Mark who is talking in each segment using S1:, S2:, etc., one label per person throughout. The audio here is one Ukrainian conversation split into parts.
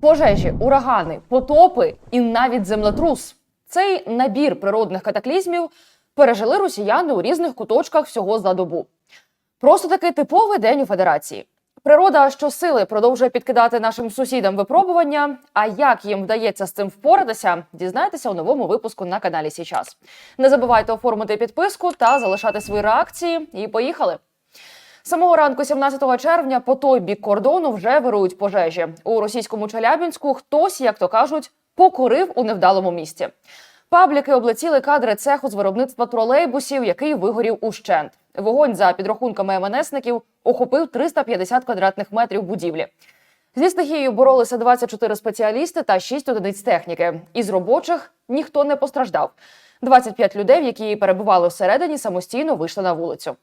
S1: Пожежі, урагани, потопи і навіть землетрус. Цей набір природних катаклізмів пережили росіяни у різних куточках всього за добу. Просто такий типовий день у федерації. Природа щосили продовжує підкидати нашим сусідам випробування. А як їм вдається з цим впоратися, дізнайтеся у новому випуску на каналі Січас. Не забувайте оформити підписку та залишати свої реакції. І поїхали. Самого ранку, 17 червня, по той бік кордону вже вирують пожежі. У російському Челябінську хтось, як то кажуть, покурив у невдалому місці. Пабліки облетіли кадри цеху з виробництва тролейбусів, який вигорів ущент. Вогонь за підрахунками МНСників охопив 350 квадратних метрів будівлі. Зі стихією боролися 24 спеціалісти та 6 одиниць техніки. Із робочих ніхто не постраждав. 25 людей, які перебували всередині, самостійно вийшли на вулицю.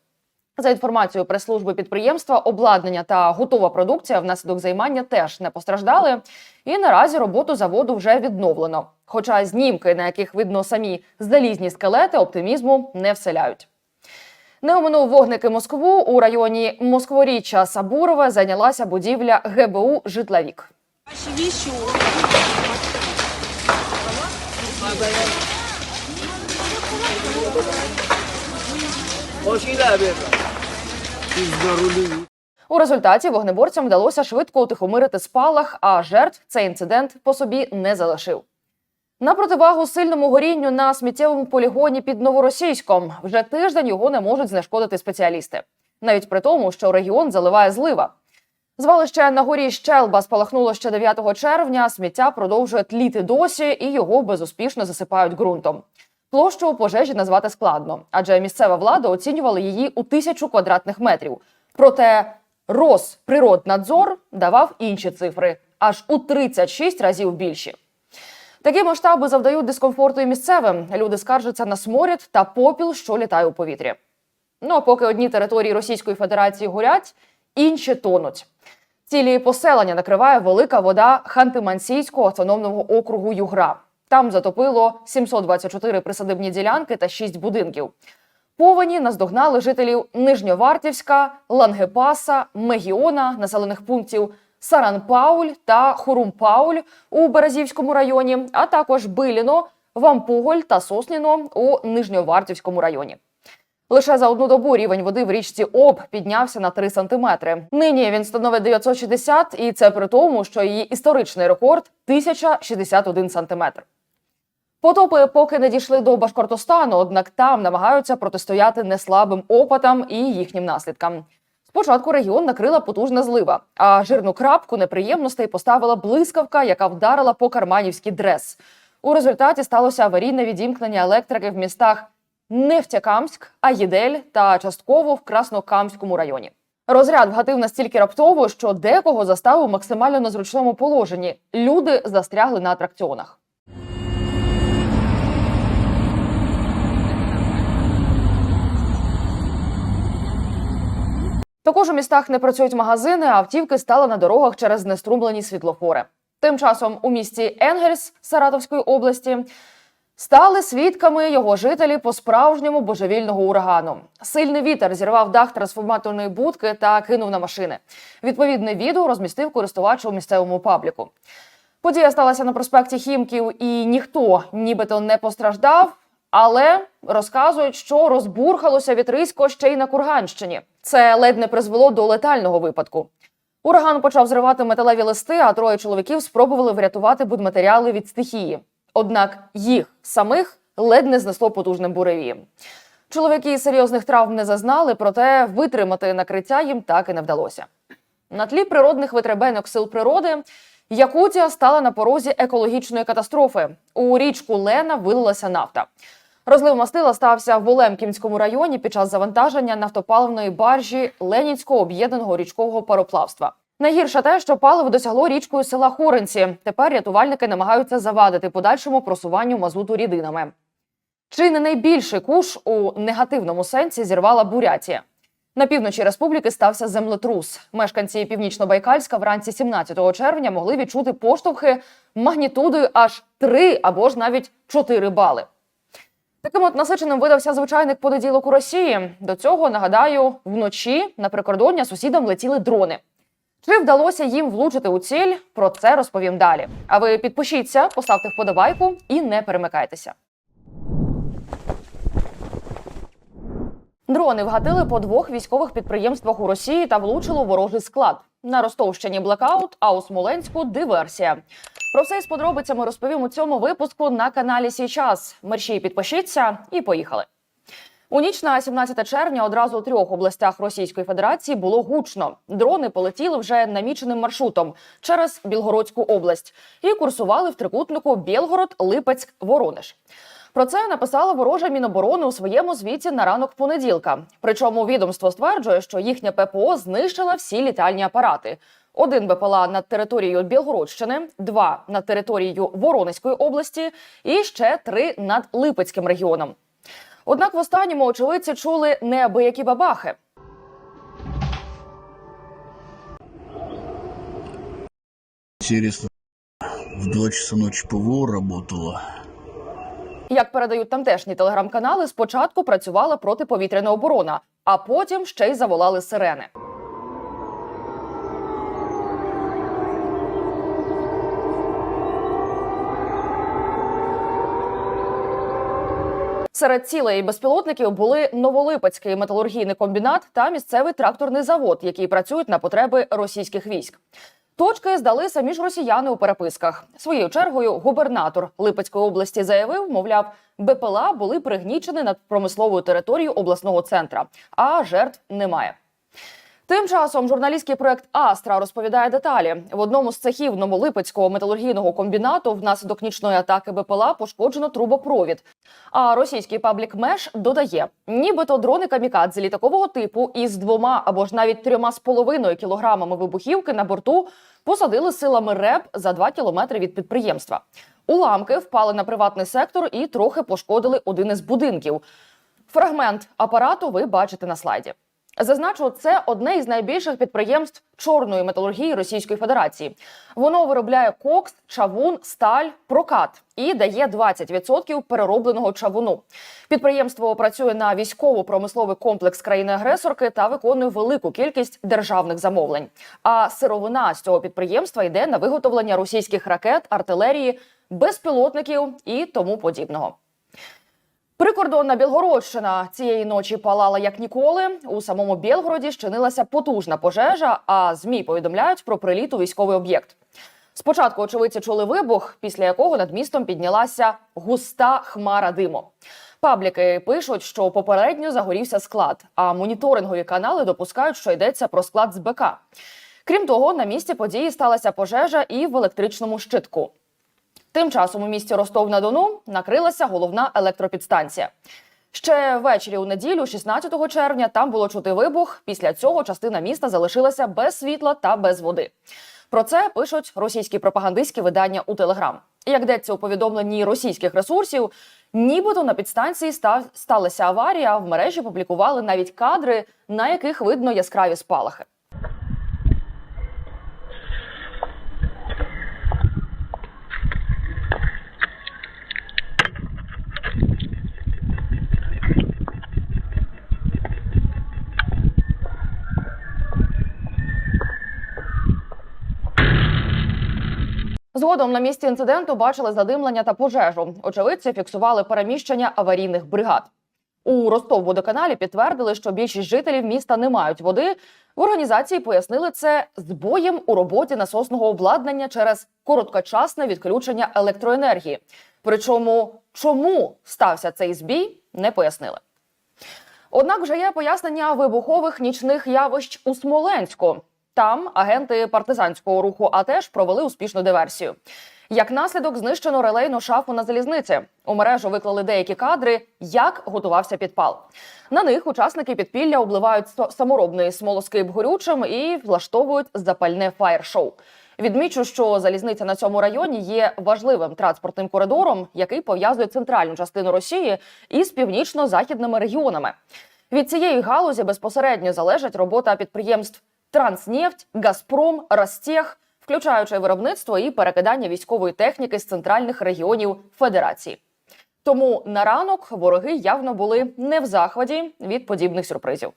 S1: За інформацією прес-служби підприємства, обладнання та готова продукція внаслідок займання теж не постраждали. І наразі роботу заводу вже відновлено. Хоча знімки, на яких видно самі залізні скелети, оптимізму не вселяють. Не оминув вогники Москву у районі Москворіччя Сабурове зайнялася будівля ГБУ Житлавік.
S2: Вещи у
S1: результаті вогнеборцям вдалося швидко утихомирити спалах, а жертв цей інцидент по собі не залишив. На противагу сильному горінню на сміттєвому полігоні під Новоросійськом вже тиждень його не можуть знешкодити спеціалісти, навіть при тому, що регіон заливає злива. Звалище на горі Щелба спалахнуло ще 9 червня. Сміття продовжує тліти досі, і його безуспішно засипають ґрунтом. Площу пожежі назвати складно, адже місцева влада оцінювала її у тисячу квадратних метрів. Проте Росприроднадзор давав інші цифри аж у 36 разів більші. Такі масштаби завдають дискомфорту і місцевим. Люди скаржаться на сморід та попіл, що літає у повітрі. Ну а поки одні території Російської Федерації горять, інші тонуть. Цілі поселення накриває велика вода Ханти-Мансійського автономного округу Югра. Там затопило 724 присадибні ділянки та 6 будинків. Повені наздогнали жителів Нижньовартівська, Лангепаса, Мегіона, населених пунктів Саранпауль та Хурумпауль у Березівському районі, а також Биліно, Вампуголь та Сосніно у Нижньовартівському районі. Лише за одну добу рівень води в річці Об піднявся на 3 сантиметри. Нині він становить 960, і це при тому, що її історичний рекорд 1061 сантиметр. Потопи поки не дійшли до Башкортостану, однак там намагаються протистояти неслабим опатам і їхнім наслідкам. Спочатку регіон накрила потужна злива, а жирну крапку неприємностей поставила блискавка, яка вдарила по карманівський дрес. У результаті сталося аварійне відімкнення електрики в містах Нефтякамськ, Аїдель та частково в Краснокамському районі. Розряд вгатив настільки раптово, що декого заставив максимально незручному положенні. Люди застрягли на атракціонах. Також у містах не працюють магазини, а автівки стали на дорогах через знеструмлені світлофори. Тим часом у місті Енгельс Саратовської області стали свідками його жителі по справжньому божевільного урагану. Сильний вітер зірвав дах трансформаторної будки та кинув на машини. Відповідне відео розмістив користувач у місцевому пабліку. Подія сталася на проспекті Хімків, і ніхто нібито не постраждав. Але розказують, що розбурхалося вітрисько ще й на Курганщині. Це ледь не призвело до летального випадку. Ураган почав зривати металеві листи, а троє чоловіків спробували врятувати будматеріали від стихії. Однак їх самих ледь не знесло потужним буревієм. Чоловіки серйозних травм не зазнали, проте витримати накриття їм так і не вдалося. На тлі природних витребенок сил природи Якутія стала на порозі екологічної катастрофи. У річку Лена вилилася нафта. Розлив мастила стався в Олемкінському районі під час завантаження нафтопаливної баржі Ленінського об'єднаного річкового пароплавства. Найгірше те, що паливо досягло річкою села Хоринці. Тепер рятувальники намагаються завадити подальшому просуванню мазуту рідинами. Чи не найбільший куш у негативному сенсі зірвала Бурятія? На півночі республіки стався землетрус. Мешканці Північно-Байкальська вранці 17 червня могли відчути поштовхи магнітудою аж 3 або ж навіть 4 бали. Таким от насиченим видався звичайник понеділок у Росії. До цього нагадаю, вночі на прикордоння сусідам летіли дрони. Чи вдалося їм влучити у ціль? Про це розповім далі. А ви підпишіться, поставте вподобайку і не перемикайтеся. Дрони вгатили по двох військових підприємствах у Росії та влучило у ворожий склад. На Ростовщині блекаут, а у Смоленську диверсія. Про все з подробицями розповім у цьому випуску на каналі Січас. Мерші підпишіться і поїхали. У ніч на 17 червня одразу у трьох областях Російської Федерації було гучно. Дрони полетіли вже наміченим маршрутом через Білгородську область і курсували в трикутнику Білгород, Липецьк, Воронеж. Про це написала ворожа міноборони у своєму звіті на ранок понеділка. Причому відомство стверджує, що їхня ППО знищила всі літальні апарати. Один БПЛА над територією Білгородщини, два над територією Воронезької області і ще три над Липецьким регіоном. Однак в останньому очевидці чули неабиякі бабахи.
S2: Интересно, в 2 часа ночи ПВО работало.
S1: Як передають тамтешні телеграм-канали, спочатку працювала протиповітряна оборона, а потім ще й заволали сирени. Серед цілей безпілотників були Новолипецький металургійний комбінат та місцевий тракторний завод, які працюють на потреби російських військ. Точки здали самі ж росіяни у переписках. Своєю чергою губернатор Липецької області заявив, мовляв, БПЛА були пригнічені над промисловою територією обласного центра, а жертв немає. Тим часом журналістський проект Астра розповідає деталі. В одному з цехів Новолипецького металургійного комбінату внаслідок нічної атаки БПЛА пошкоджено трубопровід. А російський паблік Меш додає, нібито дрони камікадзе літакового типу із двома або ж навіть трьома з половиною кілограмами вибухівки на борту посадили силами РЕП за два кілометри від підприємства. Уламки впали на приватний сектор і трохи пошкодили один із будинків. Фрагмент апарату ви бачите на слайді. Зазначу, це одне із найбільших підприємств чорної металургії Російської Федерації. Воно виробляє кокс, чавун, сталь, прокат і дає 20% переробленого чавуну. Підприємство працює на військово-промисловий комплекс країни-агресорки та виконує велику кількість державних замовлень. А сировина з цього підприємства йде на виготовлення російських ракет, артилерії, безпілотників і тому подібного. Прикордонна Білгородщина цієї ночі палала як ніколи. У самому Білгороді щинилася потужна пожежа, а змі повідомляють про приліт у військовий об'єкт. Спочатку очевидці чули вибух, після якого над містом піднялася густа хмара диму. Пабліки пишуть, що попередньо загорівся склад, а моніторингові канали допускають, що йдеться про склад з БК. Крім того, на місці події сталася пожежа і в електричному щитку. Тим часом у місті Ростов-на-Дону накрилася головна електропідстанція. Ще ввечері у неділю, 16 червня, там було чути вибух. Після цього частина міста залишилася без світла та без води. Про це пишуть російські пропагандистські видання у Телеграм. І Як йдеться у повідомленні російських ресурсів, нібито на підстанції ста- сталася аварія. В мережі публікували навіть кадри, на яких видно яскраві спалахи. Згодом на місці інциденту бачили задимлення та пожежу. Очевидці фіксували переміщення аварійних бригад. У Ростовводоканалі підтвердили, що більшість жителів міста не мають води. В організації пояснили це збоєм у роботі насосного обладнання через короткочасне відключення електроенергії. Причому чому стався цей збій, не пояснили. Однак вже є пояснення вибухових нічних явищ у Смоленську. Там агенти партизанського руху АТЕШ провели успішну диверсію. Як наслідок знищено релейну шафу на залізниці. У мережу виклали деякі кадри, як готувався підпал. На них учасники підпілля обливають саморобний смолоскип горючим і влаштовують запальне фаєр-шоу. Відмічу, що залізниця на цьому районі є важливим транспортним коридором, який пов'язує центральну частину Росії із північно-західними регіонами. Від цієї галузі безпосередньо залежить робота підприємств Транснефть, Газпром, Ростех, включаючи виробництво і перекидання військової техніки з центральних регіонів Федерації. Тому на ранок вороги явно були не в захваті від подібних сюрпризів.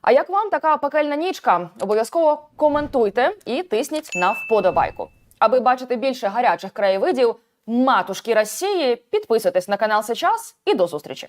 S1: А як вам така пекельна нічка? Обов'язково коментуйте і тисніть на вподобайку. Аби бачити більше гарячих краєвидів матушки Росії, підписуйтесь на канал сейчас і до зустрічі.